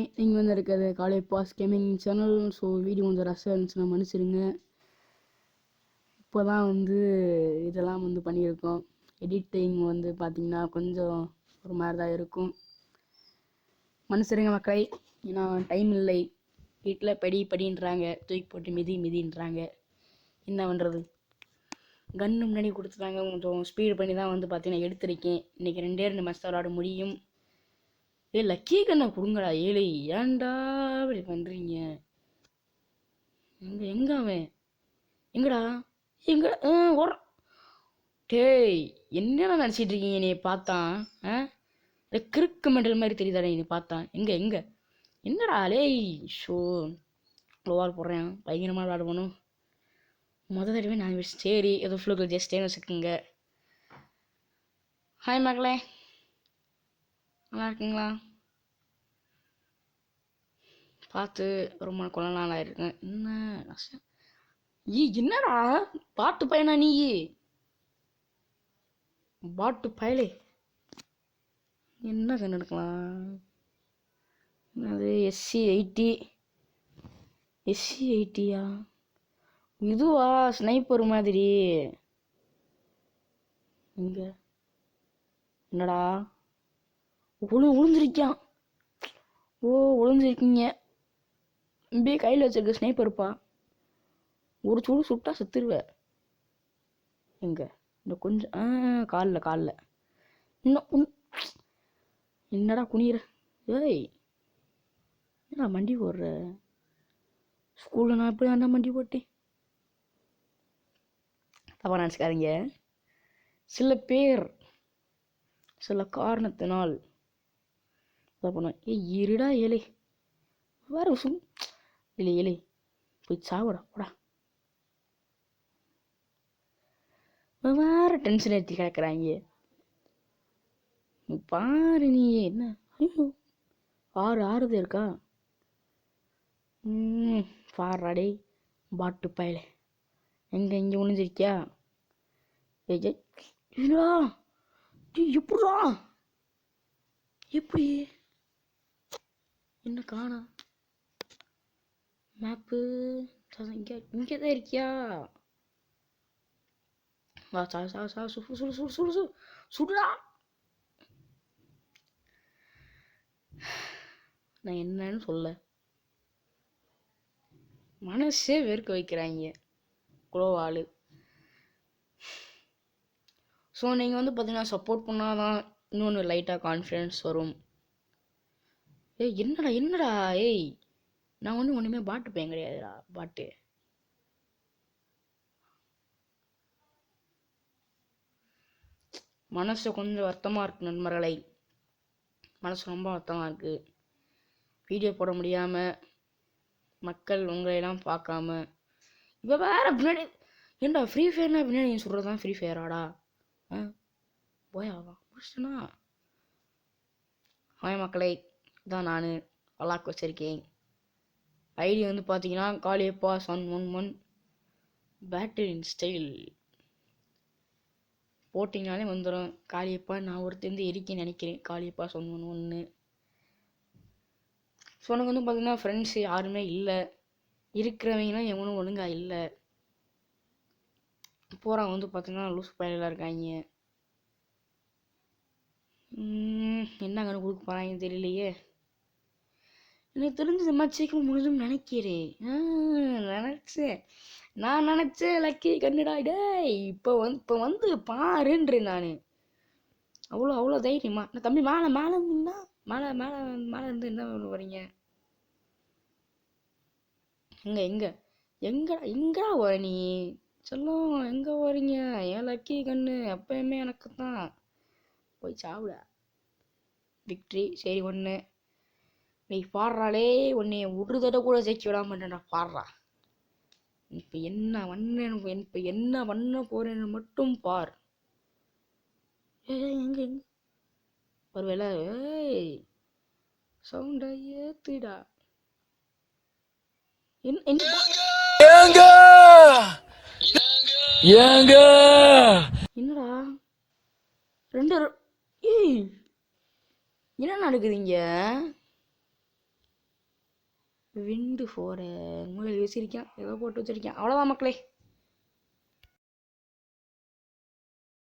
Hi நீங்கள் வந்து இருக்கிறது காலை boss gaming channel so video கொஞ்சம் ரஷ்ஷாக இருந்துச்சுன்னா மன்னிச்சிருங்க இப்போ தான் வந்து இதெல்லாம் வந்து பண்ணியிருக்கோம். எடிட்டிங் வந்து பார்த்திங்கன்னா கொஞ்சம் ஒரு மாதிரி தான் இருக்கும். மன்னிச்சிருங்க மக்களை. ஏன்னா டைம் இல்லை. வீட்டில் படி படின்றாங்க. தூக்கி போட்டு மிதி மிதின்றாங்க. என்ன பண்ணுறது கன்று முன்னாடி கொடுத்துட்டாங்க. கொஞ்சம் ஸ்பீடு பண்ணி தான் வந்து பார்த்திங்கன்னா எடுத்திருக்கேன். இன்றைக்கி ரெண்டே ரெண்டு மேட்ச் விளாட முடியும். ஏ லக்கி கண்ணை கொடுங்கடா. ஏழை ஏன்டா இப்படி பண்ணுறீங்க எங்க எங்க அவன்? எங்கடா? எங்கடா ஆ ஓட டேய் என்னடா நினச்சிட்டு இருக்கீங்க நீ பார்த்தான் ஆ? கிறுக்கு மெண்டல் மாதிரி தெரியுதாடா நீ பார்த்தான் எங்கே எங்கே? என்னடா லேய் ஷோ. லோவால் போடுறேன். பயங்கரமாக விளாடுவணும் மொதல் தடவை நான் சரி ஏதோ ஃப்ளூக்கில் ஜஸ்டேன்னு வச்சுக்கோங்க. ஹாய் மகளே. நல்லா இருக்கீங்களா பார்த்து ரொம்ப கொள்ள நாள் ஆயிருக்கேன் என்ன ஈ என்னடா? பாட்டு பையனா நீ? பாட்டு பயலே. என்ன கண்ணு எடுக்கலாம்? அது எஸ்சி எயிட்டி எஸ்சி எயிட்டியா இதுவா? ஸ்னைப்பர் மாதிரி. இங்க. என்னடா? உழு உளுந்திருக்கான். ஓ உளுந்திருக்கீங்க. இப்படியே கையில் வச்சிருக்க ஸ்னைப்பர்ப்பா ஒரு சூடு சுட்டா செத்துருவேன் எங்க? இந்த கொஞ்சம் ஆ காலில் காலில். இன்னும் என்னடா குனிகிற ஏய் என்னடா மண்டி போடுற? ஸ்கூலில் நான் எப்படி அண்ணா மண்டி போட்டேன். தப்பா நினச்சிக்காதீங்க. சில பேர் சில காரணத்தினால் போனேன் பண்ண ஏ இருடா ஏலே. வர சும். இல்லை ஏலே. போய் சாவடா போடா இவன் வேற டென்ஷன் ஏற்றி கிடக்குறாங்க. நீ பாரு நீ என்ன? ஐயோ. ஆறு ஆறுது இருக்கா? ம் பாடுறாடே பாட்டு பயலே. எங்கே இங்கே ஒழிஞ்சிருக்கியா ஏய் ஏய், எப்படி? என்ன காணா? மேப்பு இங்கே இங்கே தான் இருக்கியா? வா சா சா சா சுடு சுடு சுடு சுடு சுடு சுடுடா. நான் என்னன்னு சொல்ல. மனசே வெறுக்க வைக்கிறாங்க. குளோவாள் ஸோ நீங்கள் வந்து பார்த்தீங்கன்னா சப்போர்ட் பண்ணால் தான் இன்னொன்று லைட்டாக கான்ஃபிடென்ஸ் வரும். ஏய் என்னடா என்னடா ஏய். நான் ஒன்றும் ஒன்றுமே பாட்டு பையன் கிடையாதுடா பாட்டு. மனசு கொஞ்சம் வருத்தமாக இருக்கு நண்பர்களை. மனசு ரொம்ப வருத்தமாக இருக்குது வீடியோ போட முடியாமல் மக்கள் உங்களையெல்லாம் பார்க்காம. இப்போ வேற பின்னாடி ஏண்டா ஃப்ரீ ஃபயர்னா பின்னாடி நீங்கள் சொல்கிறது தான் ஃப்ரீ ஃபயராடா ஆ? போயாவா முடிச்சிட்டனா ஹாய் மக்களை. இதான் நான் அலாக் வச்சுருக்கேன். ஐடி வந்து பார்த்தீங்கன்னா Kaliyappa son one one battery style போட்டிங்கனாலே வந்துடும் காளியப்பா நான் ஒருத்தருந்து இருக்கேன்னு நினைக்கிறேன். காளியப்பா ஒன் ஒன் ஒன்று ஸோ எனக்கு வந்து பார்த்தீங்கன்னா ஃப்ரெண்ட்ஸ் யாருமே இல்லை. இருக்கிறவங்களாம் எவனும் ஒழுங்காக இல்லை. போகிறவங்க வந்து பார்த்தீங்கன்னா லூஸ் பயலாக இருக்காங்க. என்னங்கன்னு என்ன கொடுக்க போகிறாங்கன்னு தெரியலையே. எனக்கு தெரிஞ்ச சீக்கிரம் முடிஞ்சும் நினைக்கிறேன் ஆ, நான் நினச்சேன் லக்கி கண்ணுடா டேய் இப்போ வந்து இப்போ வந்து பாருன்றேன் நான். அவ்வளோ அவ்வளோ தைரியமா. நான் தம்பி மேலே மேலே இருந்தீங்கன்னா மேலே மேலே மேலே இருந்து என்ன பண்ண வரீங்க எங்கே எங்கே எங்கடா எங்கடா வர நீ? சொல்லும் எங்கே வரீங்க ஏன் லக்கி கண்ணு எப்பயுமே எனக்கு தான் போய் சாப்பிட விக்ட்ரி சரி ஒன்று நீ பாடுறாளே உன்னை ஒரு தடவை கூட ஜெயிக்க விடாம மாட்டேன்டா பாடுறா. இப்போ என்ன பண்ண இப்போ என்ன பண்ண போறேன்னு மட்டும் பார். எங்க ஒருவேளை ஏய் சவுண்டை ஏத்துடா. என்னடா? ரெண்டு ஏய் என்ன நடக்குது இங்க? விண்டு ஃபோரை மூலையில் வச்சிருக்கேன் ஏதோ போட்டு வச்சிருக்கேன் அவ்வளோதான் மக்களே.